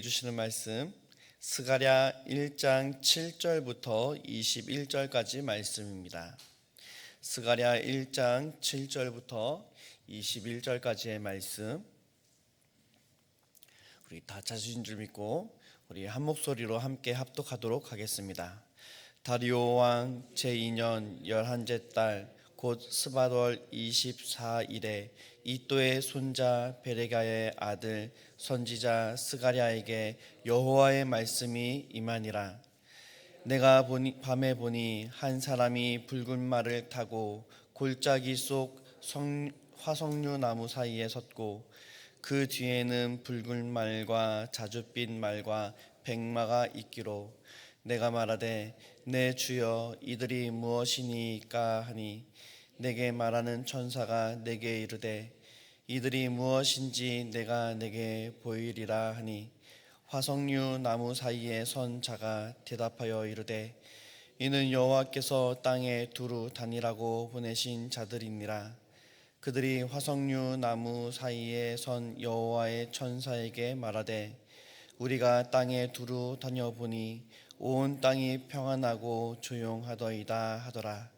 주시는 말씀 스가랴 1장 7절부터 21절까지 말씀입니다. 스가랴 1장 7절부터 21절까지의 말씀 우리 다 찾으신 줄 믿고 우리 한 목소리로 함께 합독하도록 하겠습니다. 다리오 왕 제2년 열한째 달 곧 스바돌 24일에 이또의 손자 베레가의 아들 선지자 스가랴에게 여호와의 말씀이 임하니라. 내가 보니, 밤에 보니 한 사람이 붉은 말을 타고 골짜기 속 성, 화석류 나무 사이에 섰고 그 뒤에는 붉은 말과 자줏빛 말과 백마가 있기로 내가 말하되 내 주여 이들이 무엇이니까 하니? 내게 말하는 천사가 내게 이르되 이들이 무엇인지 내가 내게 보이리라 하니 화석류 나무 사이에 선 자가 대답하여 이르되 이는 여호와께서 땅에 두루 다니라고 보내신 자들이니라. 그들이 화석류 나무 사이에 선 여호와의 천사에게 말하되 우리가 땅에 두루 다녀보니 온 땅이 평안하고 조용하더이다 하더라.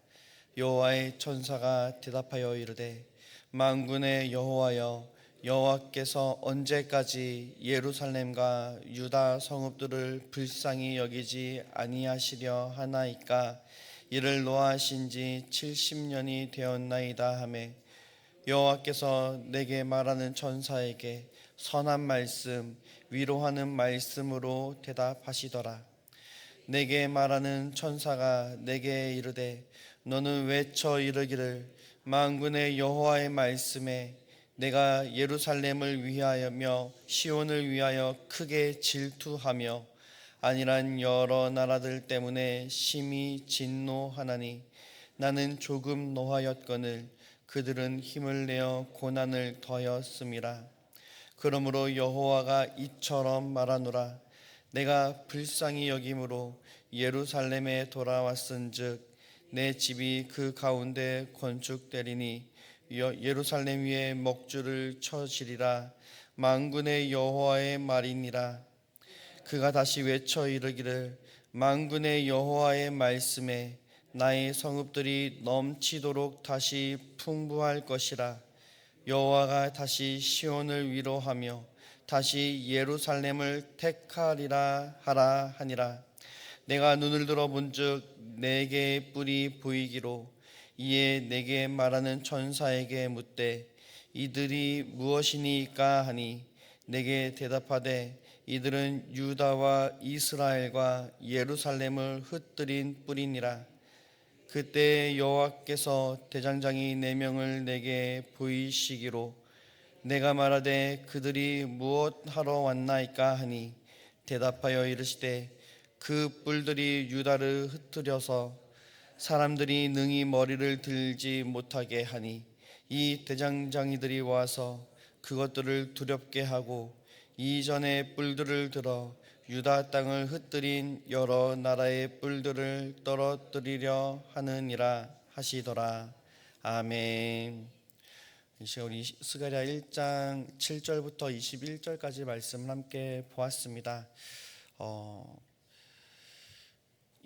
여호와의 천사가 대답하여 이르되 만군의 여호와여 여호와께서 언제까지 예루살렘과 유다 성읍들을 불쌍히 여기지 아니하시려 하나이까? 이를 노하신 지 70년이 되었나이다 하매 여호와께서 내게 말하는 천사에게 선한 말씀 위로하는 말씀으로 대답하시더라. 내게 말하는 천사가 내게 이르되 너는 외쳐 이르기를 만군의 여호와의 말씀에 내가 예루살렘을 위하여며 시온을 위하여 크게 질투하며 아니란 여러 나라들 때문에 심히 진노하나니 나는 조금 노하였거늘 그들은 힘을 내어 고난을 더하였음이라. 그러므로 여호와가 이처럼 말하노라. 내가 불쌍히 여김으로 예루살렘에 돌아왔은즉 내 집이 그 가운데 건축되리니 여- 예루살렘 위에 먹주를 쳐지리라. 만군의 여호와의 말이니라. 그가 다시 외쳐 이르기를 만군의 여호와의 말씀에 나의 성읍들이 넘치도록 다시 풍부할 것이라. 여호와가 다시 시온을 위로하며 다시 예루살렘을 택하리라 하라 하니라 내가 눈을 들어 본즉 내게 뿔이 보이기로 이에 내게 말하는 천사에게 묻되 이들이 무엇이니까 하니 내게 대답하되 이들은 유다와 이스라엘과 예루살렘을 흩뜨린 뿔이니라. 그때 여호와께서 대장장이 네 명을 내게 보이시기로 내가 말하되 그들이 무엇 하러 왔나이까 하니 대답하여 이르시되 그 뿔들이 유다를 흩뜨려서 사람들이 능히 머리를 들지 못하게 하니 이 대장장이들이 와서 그것들을 두렵게 하고 이전에 뿔들을 들어 유다 땅을 흩뜨린 여러 나라의 뿔들을 떨어뜨리려 하느니라 하시더라 아멘. 우리 스가랴 1장 7절부터 21절까지 말씀을 함께 보았습니다. 어,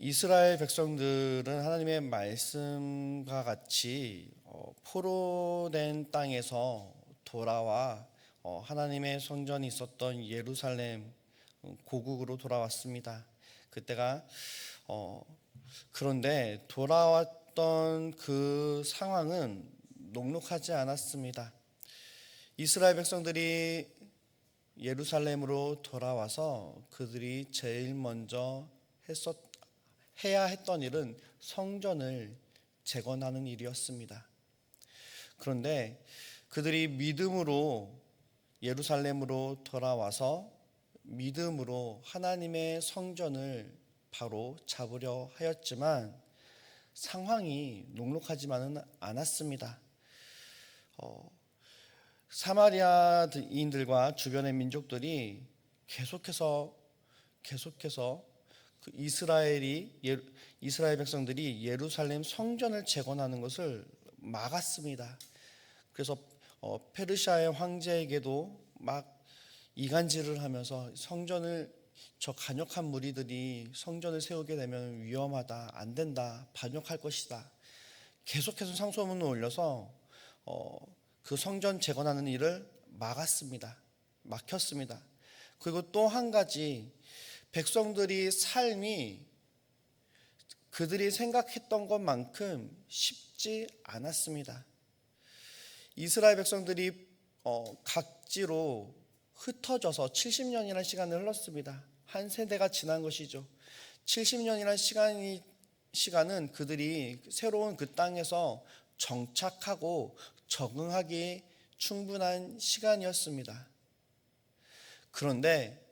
이스라엘 백성들은 하나님의 말씀과 같이 어, 포로 된 땅에서 돌아와 어, 하나님의 성전이 있었던 예루살렘 고국으로 돌아왔습니다. 그때가 어, 그런데 돌아왔던 그 상황은 녹록하지 않았습니다. 이스라엘 백성들이 예루살렘으로 돌아와서 그들이 제일 먼저 했었 해야 했던 일은 성전을 재건하는 일이었습니다. 그런데 그들이 믿음으로 예루살렘으로 돌아와서 믿음으로 하나님의 성전을 바로 잡으려 하였지만 상황이 녹록하지만은 않았습니다. 어, 사마리아인들과 주변의 민족들이 계속해서 계속해서 그 이스라엘이 예, 이스라엘 백성들이 예루살렘 성전을 재건하는 것을 막았습니다. 그래서 어, 페르시아의 황제에게도 막 이간질을 하면서 성전을 저 간역한 무리들이 성전을 세우게 되면 위험하다, 안 된다, 반역할 것이다. 계속해서 상소문을 올려서 어, 그 성전 재건하는 일을 막았습니다. 막혔습니다. 그리고 또 한 가지 백성들이 삶이 그들이 생각했던 것만큼 쉽지 않았습니다. 이스라엘 백성들이 어, 각지로 흩어져서 70년이라는 시간을 흘렀습니다. 한 세대가 지난 것이죠. 70년이라는 시간이 시간은 그들이 새로운 그 땅에서 정착하고 적응하기 충분한 시간이었습니다. 그런데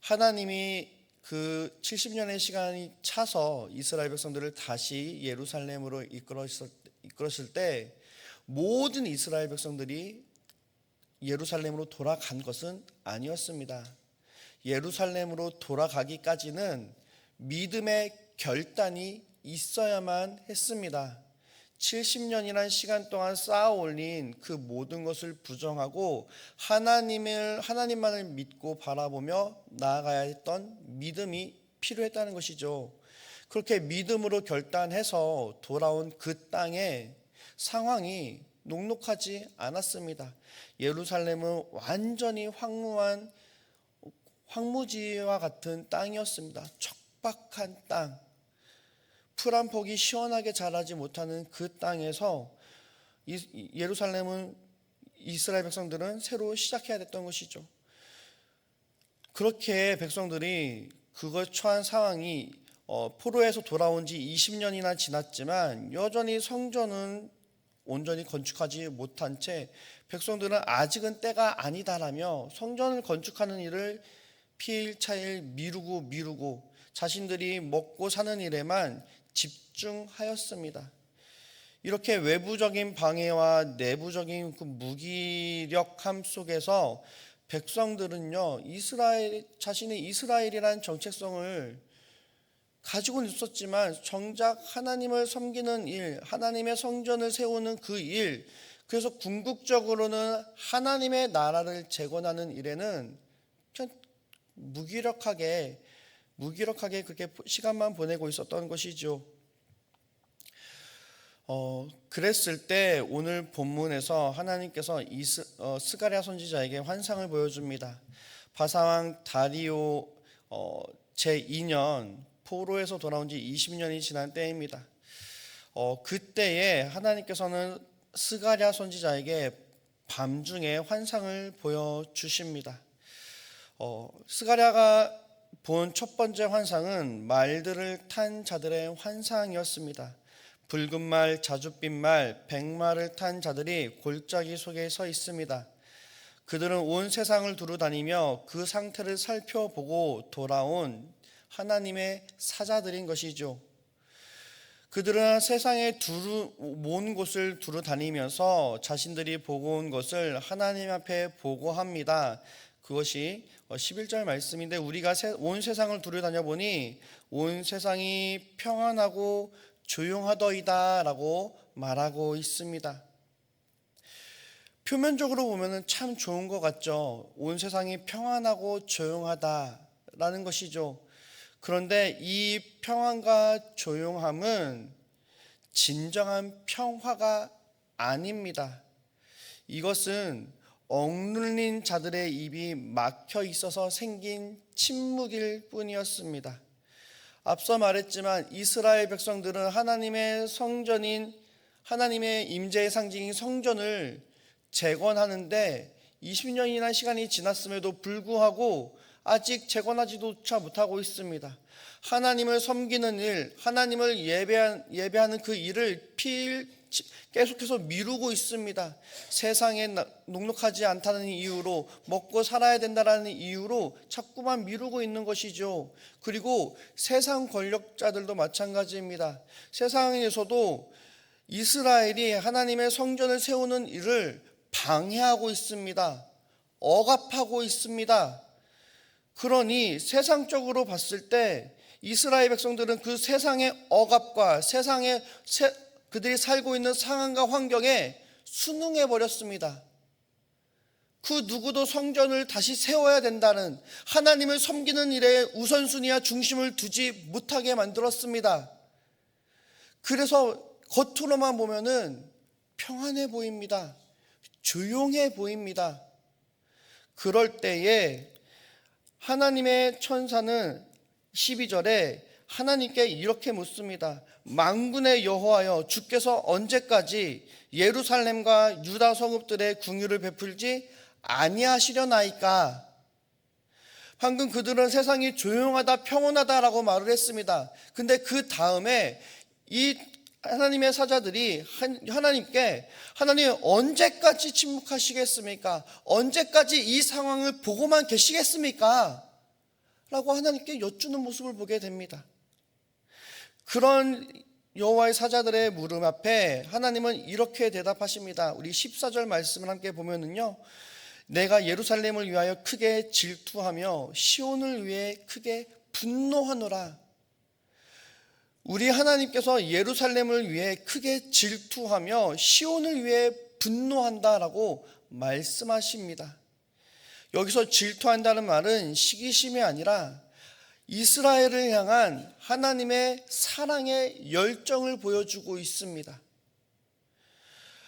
하나님이 그 70년의 시간이 차서 이스라엘 백성들을 다시 예루살렘으로 이끌었을, 때 모든 이스라엘 백성들이 예루살렘으로 돌아간 것은 아니었습니다. 예루살렘으로 돌아가기까지는 믿음의 결단이 있어야만 했습니다. 70년이란 시간 동안 쌓아 올린 그 모든 것을 부정하고 하나님을 하나님만을 믿고 바라보며 나아가야 했던 믿음이 필요했다는 것이죠. 그렇게 믿음으로 결단해서 돌아온 그 땅의 상황이 녹록하지 않았습니다. 예루살렘은 완전히 황무한 황무지와 같은 땅이었습니다. 척박한 땅. 풀 한 폭이 시원하게 자라지 못하는 그 땅에서 예루살렘은 이스라엘 백성들은 새로 시작해야 됐던 것이죠. 그렇게 백성들이 그걸 처한 상황이 어, 포로에서 돌아온 지 20년이나 지났지만 여전히 성전은 온전히 건축하지 못한 채 백성들은 아직은 때가 아니다라며 성전을 건축하는 일을 피일차일 미루고 미루고 자신들이 먹고 사는 일에만 집중하였습니다. 이렇게 외부적인 방해와 내부적인 그 무기력함 속에서 백성들은요 이스라엘 자신의 이스라엘이라는 정체성을 가지고 있었지만 정작 하나님을 섬기는 일, 하나님의 성전을 세우는 그 일, 그래서 궁극적으로는 하나님의 나라를 재건하는 일에는 무기력하게 무기력하게 그렇게 시간만 보내고 있었던 것이죠. 어, 그랬을 때 오늘 본문에서 하나님께서 이 스, 어, 스가랴 선지자에게 환상을 보여줍니다. 바사왕 다리오 어, 제 2년 포로에서 돌아온 지 20년이 지난 때입니다. 어, 그때에 하나님께서는 스가랴 선지자에게 밤중에 환상을 보여주십니다. 어, 스가랴가 본 첫 번째 환상은 말들을 탄 자들의 환상이었습니다. 붉은 말, 자줏빛 말, 백마를 탄 자들이 골짜기 속에 서 있습니다. 그들은 온 세상을 두루 다니며 그 상태를 살펴보고 돌아온 하나님의 사자들인 것이죠. 그들은 세상의 두루 먼 곳을 두루 다니면서 자신들이 보고 온 것을 하나님 앞에 보고합니다. 그것이 11절 말씀인데 우리가 온 세상을 두루 다녀 보니 온 세상이 평안하고 조용하더이다라고 말하고 있습니다. 표면적으로 보면은 참 좋은 것 같죠. 온 세상이 평안하고 조용하다라는 것이죠. 그런데 이 평안과 조용함은 진정한 평화가 아닙니다. 이것은 억눌린 자들의 입이 막혀 있어서 생긴 침묵일 뿐이었습니다. 앞서 말했지만 이스라엘 백성들은 하나님의 성전인 하나님의 임재의 상징인 성전을 재건하는데 20년이나 시간이 지났음에도 불구하고 아직 재건하지도차 못하고 있습니다. 하나님을 섬기는 일, 하나님을 예배한, 예배하는 그 일을 필, 계속해서 미루고 있습니다. 세상에 녹록하지 않다는 이유로 먹고 살아야 된다는 이유로 자꾸만 미루고 있는 것이죠. 그리고 세상 권력자들도 마찬가지입니다. 세상에서도 이스라엘이 하나님의 성전을 세우는 일을 방해하고 있습니다. 억압하고 있습니다. 그러니 세상적으로 봤을 때 이스라엘 백성들은 그 세상의 억압과 세상의 세, 그들이 살고 있는 상황과 환경에 순응해 버렸습니다. 그 누구도 성전을 다시 세워야 된다는 하나님을 섬기는 일에 우선순위와 중심을 두지 못하게 만들었습니다. 그래서 겉으로만 보면은 평안해 보입니다. 조용해 보입니다. 그럴 때에 하나님의 천사는 12절에 하나님께 이렇게 묻습니다. 망군의 여호와여 주께서 언제까지 예루살렘과 유다 성읍들의 궁유를 베풀지 아니하시려나이까? 방금 그들은 세상이 조용하다 평온하다라고 말을 했습니다. 근데 그 다음에 이 하나님의 사자들이 하나님께 하나님 언제까지 침묵하시겠습니까? 언제까지 이 상황을 보고만 계시겠습니까? 라고 하나님께 여쭈는 모습을 보게 됩니다. 그런 여호와의 사자들의 물음 앞에 하나님은 이렇게 대답하십니다. 우리 14절 말씀을 함께 보면은요. 내가 예루살렘을 위하여 크게 질투하며 시온을 위해 크게 분노하노라. 우리 하나님께서 예루살렘을 위해 크게 질투하며 시온을 위해 분노한다라고 말씀하십니다. 여기서 질투한다는 말은 시기심이 아니라 이스라엘을 향한 하나님의 사랑의 열정을 보여주고 있습니다.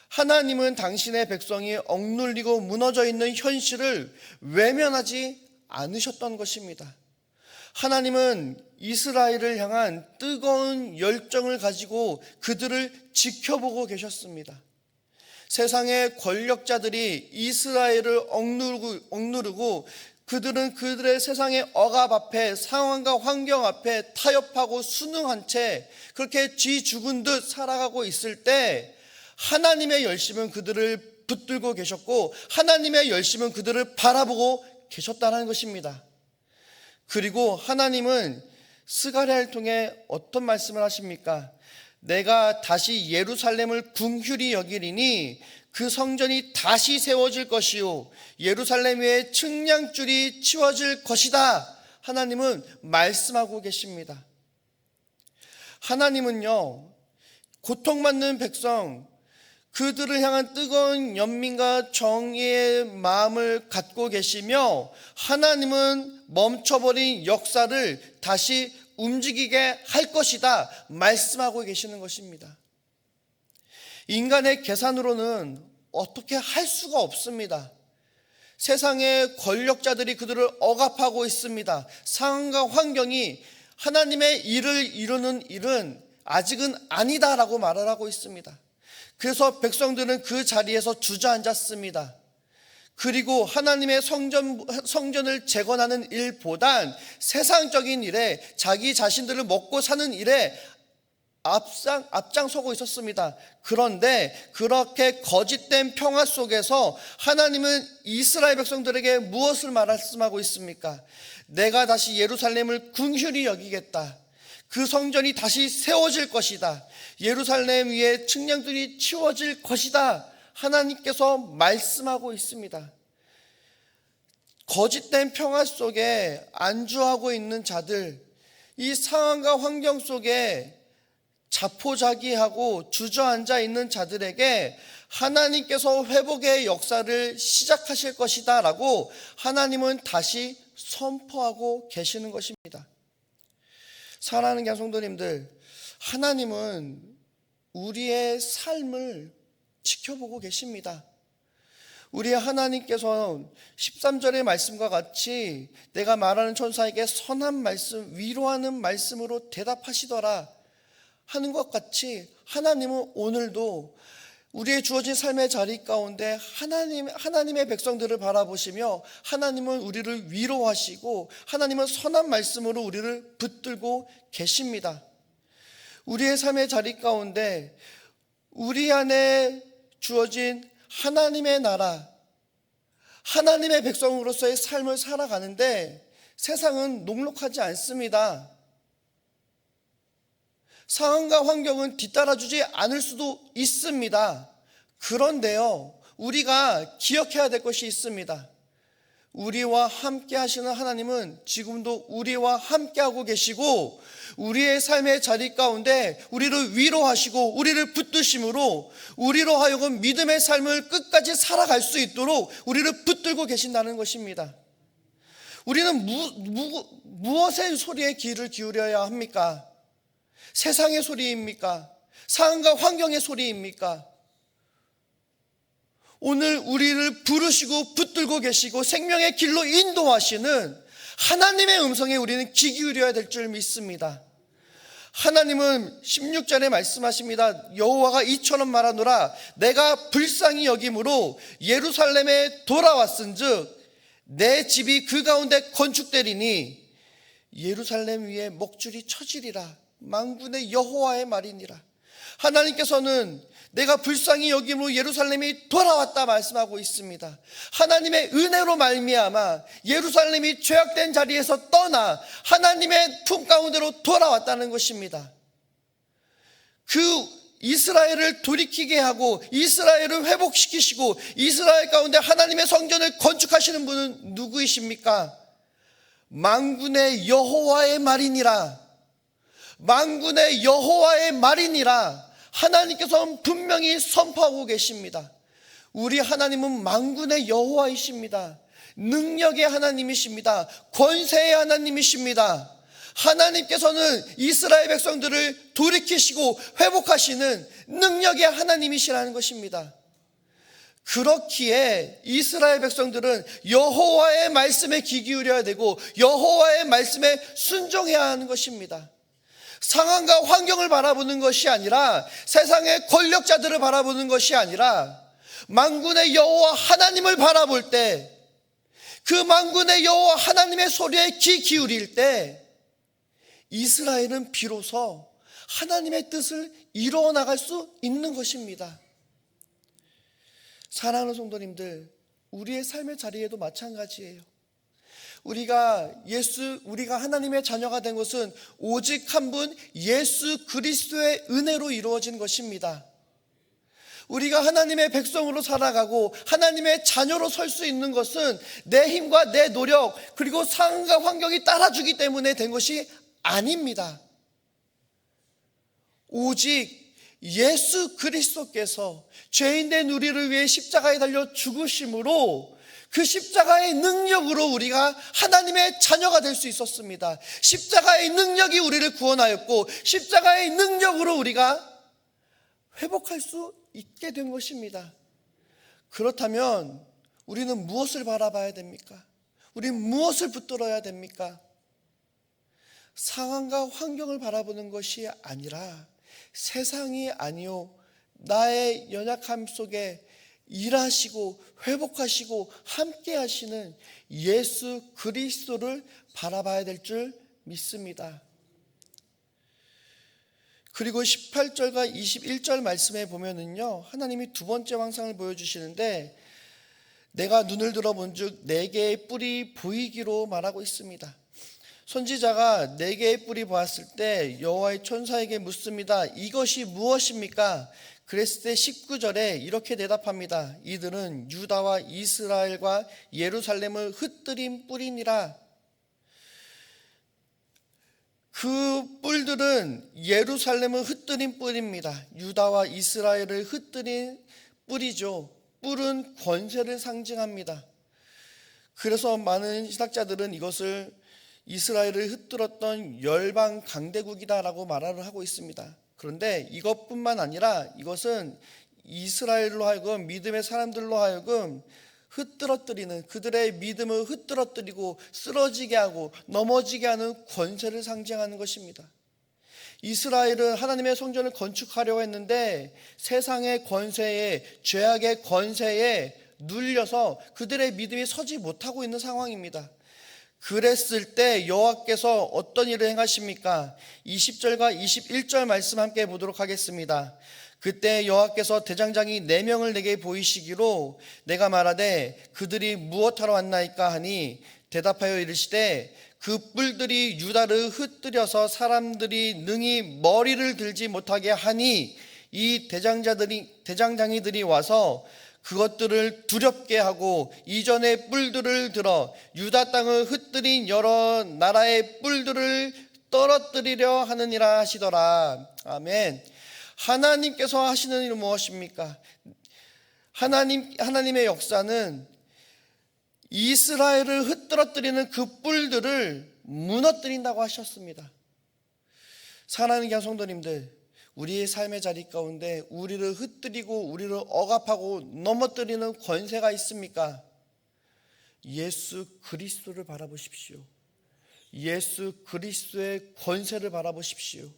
하나님은 당신의 백성이 억눌리고 무너져 있는 현실을 외면하지 않으셨던 것입니다. 하나님은 이스라엘을 향한 뜨거운 열정을 가지고 그들을 지켜보고 계셨습니다. 세상의 권력자들이 이스라엘을 억누르고, 억누르고 그들은 그들의 세상의 억압 앞에 상황과 환경 앞에 타협하고 순응한 채 그렇게 쥐 죽은 듯 살아가고 있을 때 하나님의 열심은 그들을 붙들고 계셨고 하나님의 열심은 그들을 바라보고 계셨다는 것입니다. 그리고 하나님은 스가랴를 통해 어떤 말씀을 하십니까? 내가 다시 예루살렘을 궁휼히 여기리니 그 성전이 다시 세워질 것이요 예루살렘 위에 측량줄이 치워질 것이다. 하나님은 말씀하고 계십니다. 하나님은요 고통받는 백성 그들을 향한 뜨거운 연민과 정의의 마음을 갖고 계시며 하나님은 멈춰버린 역사를 다시 움직이게 할 것이다 말씀하고 계시는 것입니다. 인간의 계산으로는 어떻게 할 수가 없습니다. 세상의 권력자들이 그들을 억압하고 있습니다. 상황과 환경이 하나님의 일을 이루는 일은 아직은 아니다라고 말을 하고 있습니다. 그래서 백성들은 그 자리에서 주저앉았습니다. 그리고 하나님의 성전, 성전을 재건하는 일보단 세상적인 일에 자기 자신들을 먹고 사는 일에 앞장, 앞장서고 있었습니다. 그런데 그렇게 거짓된 평화 속에서 하나님은 이스라엘 백성들에게 무엇을 말씀하고 있습니까? 내가 다시 예루살렘을 궁휼히 여기겠다. 그 성전이 다시 세워질 것이다. 예루살렘 위에 측량들이 치워질 것이다. 하나님께서 말씀하고 있습니다. 거짓된 평화 속에 안주하고 있는 자들, 이 상황과 환경 속에 자포자기하고 주저앉아 있는 자들에게 하나님께서 회복의 역사를 시작하실 것이다 라고 하나님은 다시 선포하고 계시는 것입니다. 사랑하는 양성도님들, 하나님은 우리의 삶을 지켜보고 계십니다. 우리 하나님께서 13절의 말씀과 같이 내가 말하는 천사에게 선한 말씀, 위로하는 말씀으로 대답하시더라 하는 것 같이 하나님은 오늘도 우리의 주어진 삶의 자리 가운데 하나님, 하나님의 백성들을 바라보시며 하나님은 우리를 위로하시고 하나님은 선한 말씀으로 우리를 붙들고 계십니다. 우리의 삶의 자리 가운데 우리 안에 주어진 하나님의 나라, 하나님의 백성으로서의 삶을 살아가는데 세상은 녹록하지 않습니다. 상황과 환경은 뒤따라주지 않을 수도 있습니다. 그런데요, 우리가 기억해야 될 것이 있습니다. 우리와 함께 하시는 하나님은 지금도 우리와 함께 하고 계시고 우리의 삶의 자리 가운데 우리를 위로하시고 우리를 붙드심으로 우리로 하여금 믿음의 삶을 끝까지 살아갈 수 있도록 우리를 붙들고 계신다는 것입니다. 우리는 무, 무, 무엇의 소리에 귀를 기울여야 합니까? 세상의 소리입니까? 상황과 환경의 소리입니까? 오늘 우리를 부르시고 붙들고 계시고 생명의 길로 인도하시는 하나님의 음성에 우리는 귀 기울여야 될 줄 믿습니다. 하나님은 16절에 말씀하십니다. 여호와가 이처럼 말하노라 내가 불쌍히 여김으로 예루살렘에 돌아왔은즉 내 집이 그 가운데 건축되리니 예루살렘 위에 목줄이 쳐지리라 망군의 여호와의 말이니라. 하나님께서는 내가 불쌍히 여김으로 예루살렘이 돌아왔다 말씀하고 있습니다. 하나님의 은혜로 말미암아 예루살렘이 죄악된 자리에서 떠나 하나님의 품 가운데로 돌아왔다는 것입니다. 그 이스라엘을 돌이키게 하고 이스라엘을 회복시키시고 이스라엘 가운데 하나님의 성전을 건축하시는 분은 누구이십니까? 망군의 여호와의 말이니라. 망군의 여호와의 말이니라. 하나님께서 분명히 선포하고 계십니다. 우리 하나님은 망군의 여호와이십니다. 능력의 하나님이십니다. 권세의 하나님이십니다. 하나님께서는 이스라엘 백성들을 돌이키시고 회복하시는 능력의 하나님이시라는 것입니다. 그렇기에 이스라엘 백성들은 여호와의 말씀에 귀 기울여야 되고 여호와의 말씀에 순종해야 하는 것입니다. 상황과 환경을 바라보는 것이 아니라 세상의 권력자들을 바라보는 것이 아니라 만군의 여호와 하나님을 바라볼 때 그 만군의 여호와 하나님의 소리에 귀 기울일 때 이스라엘은 비로소 하나님의 뜻을 이루어 나갈 수 있는 것입니다. 사랑하는 성도님들, 우리의 삶의 자리에도 마찬가지예요. 우리가 예수, 우리가 하나님의 자녀가 된 것은 오직 한 분 예수 그리스도의 은혜로 이루어진 것입니다. 우리가 하나님의 백성으로 살아가고 하나님의 자녀로 설 수 있는 것은 내 힘과 내 노력 그리고 상황과 환경이 따라주기 때문에 된 것이 아닙니다. 오직 예수 그리스도께서 죄인 된 우리를 위해 십자가에 달려 죽으심으로 그 십자가의 능력으로 우리가 하나님의 자녀가 될 수 있었습니다. 십자가의 능력이 우리를 구원하였고 십자가의 능력으로 우리가 회복할 수 있게 된 것입니다. 그렇다면 우리는 무엇을 바라봐야 됩니까? 우리는 무엇을 붙들어야 됩니까? 상황과 환경을 바라보는 것이 아니라 세상이 아니요 나의 연약함 속에 일하시고 회복하시고 함께 하시는 예수 그리스도를 바라봐야 될 줄 믿습니다. 그리고 18절과 21절 말씀에 보면은요, 하나님이 두 번째 왕상을 보여주시는데, 내가 눈을 들어본 즉, 네 개의 뿔이 보이기로 말하고 있습니다. 선지자가 네 개의 뿔이 보았을 때 여호와의 천사에게 묻습니다. 이것이 무엇입니까? 그랬을 때 19절에 이렇게 대답합니다. 이들은 유다와 이스라엘과 예루살렘을 흩뜨린 뿔이니라. 그 뿔들은 예루살렘을 흩뜨린 뿔입니다. 유다와 이스라엘을 흩뜨린 뿔이죠. 뿔은 권세를 상징합니다. 그래서 많은 신학자들은 이것을 이스라엘을 흩뜨렸던 열방 강대국이다라고 말을 하고 있습니다. 그런데 이것뿐만 아니라 이것은 이스라엘로 하여금 믿음의 사람들로 하여금 흩뜨러뜨리는 그들의 믿음을 흩뜨러뜨리고 쓰러지게 하고 넘어지게 하는 권세를 상징하는 것입니다. 이스라엘은 하나님의 성전을 건축하려고 했는데 세상의 권세에 죄악의 권세에 눌려서 그들의 믿음이 서지 못하고 있는 상황입니다. 그랬을 때 여호와께서 어떤 일을 행하십니까? 20절과 21절 말씀 함께 보도록 하겠습니다. 그때 여호와께서 대장장이 네 명을 내게 보이시기로 내가 말하되 그들이 무엇하러 왔나이까 하니 대답하여 이르시되 그 뿔들이 유다를 흩뜨려서 사람들이 능히 머리를 들지 못하게 하니 이 대장자들이 대장장이들이 와서 그것들을 두렵게 하고 이전의 뿔들을 들어 유다 땅을 흩뜨린 여러 나라의 뿔들을 떨어뜨리려 하느니라 하시더라. 아멘. 하나님께서 하시는 일은 무엇입니까? 하나님 하나님의 역사는 이스라엘을 흩뜨러뜨리는 그 뿔들을 무너뜨린다고 하셨습니다. 사랑하는 교 성도님들, 우리의 삶의 자리 가운데 우리를 흩뜨리고 우리를 억압하고 넘어뜨리는 권세가 있습니까? 예수 그리스도를 바라보십시오. 예수 그리스도의 권세를 바라보십시오.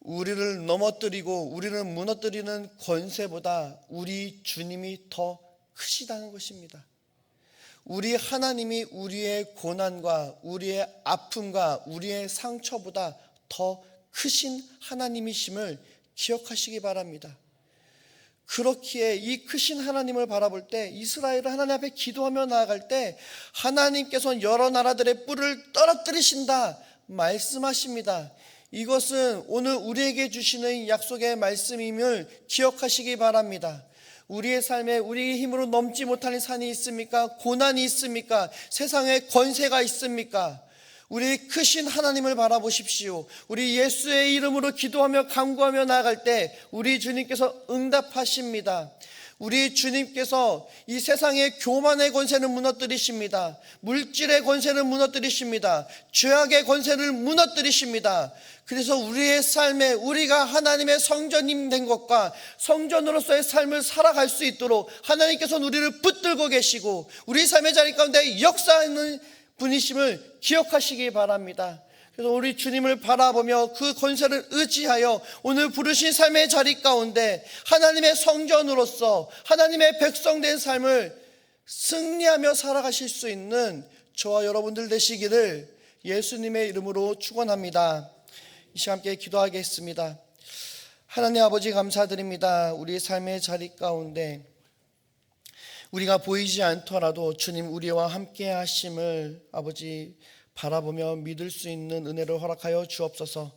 우리를 넘어뜨리고 우리를 무너뜨리는 권세보다 우리 주님이 더 크시다는 것입니다. 우리 하나님이 우리의 고난과 우리의 아픔과 우리의 상처보다 더 크신 하나님이심을 기억하시기 바랍니다. 그렇기에 이 크신 하나님을 바라볼 때 이스라엘은 하나님 앞에 기도하며 나아갈 때 하나님께서 여러 나라들의 뿔을 떨어뜨리신다 말씀하십니다. 이것은 오늘 우리에게 주시는 약속의 말씀임을 기억하시기 바랍니다. 우리의 삶에 우리의 힘으로 넘지 못하는 산이 있습니까? 고난이 있습니까? 세상에 권세가 있습니까? 우리 크신 하나님을 바라보십시오. 우리 예수의 이름으로 기도하며 간구하며 나아갈 때 우리 주님께서 응답하십니다. 우리 주님께서 이 세상의 교만의 권세를 무너뜨리십니다. 물질의 권세를 무너뜨리십니다. 죄악의 권세를 무너뜨리십니다. 그래서 우리의 삶에 우리가 하나님의 성전님 된 것과 성전으로서의 삶을 살아갈 수 있도록 하나님께서는 우리를 붙들고 계시고 우리 삶의 자리 가운데 역사하는 분이심을 기억하시기 바랍니다. 그래서 우리 주님을 바라보며 그 권세를 의지하여 오늘 부르신 삶의 자리 가운데 하나님의 성전으로서 하나님의 백성된 삶을 승리하며 살아가실 수 있는 저와 여러분들 되시기를 예수님의 이름으로 축원합니다. 이 시간 함께 기도하겠습니다. 하나님 아버지 감사드립니다. 우리 삶의 자리 가운데 우리가 보이지 않더라도 주님 우리와 함께 하심을 아버지 바라보며 믿을 수 있는 은혜를 허락하여 주옵소서.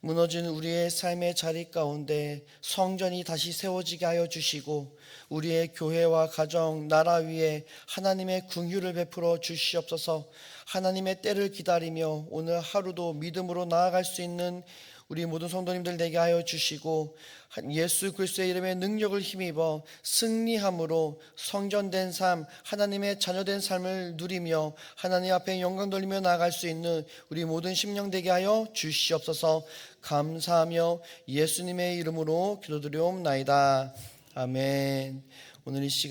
무너진 우리의 삶의 자리 가운데 성전이 다시 세워지게 하여 주시고 우리의 교회와 가정, 나라 위에 하나님의 궁유를 베풀어 주시옵소서. 하나님의 때를 기다리며 오늘 하루도 믿음으로 나아갈 수 있는 우리 모든 성도님들 되게 하여 주시고 예수 그리스도의 이름의 능력을 힘입어 승리함으로 성전된 삶, 하나님의 자녀된 삶을 누리며 하나님 앞에 영광 돌리며 나아갈 수 있는 우리 모든 심령 되게 하여 주시옵소서. 감사하며 예수님의 이름으로 기도드리옵나이다. 아멘. 오늘 이 시간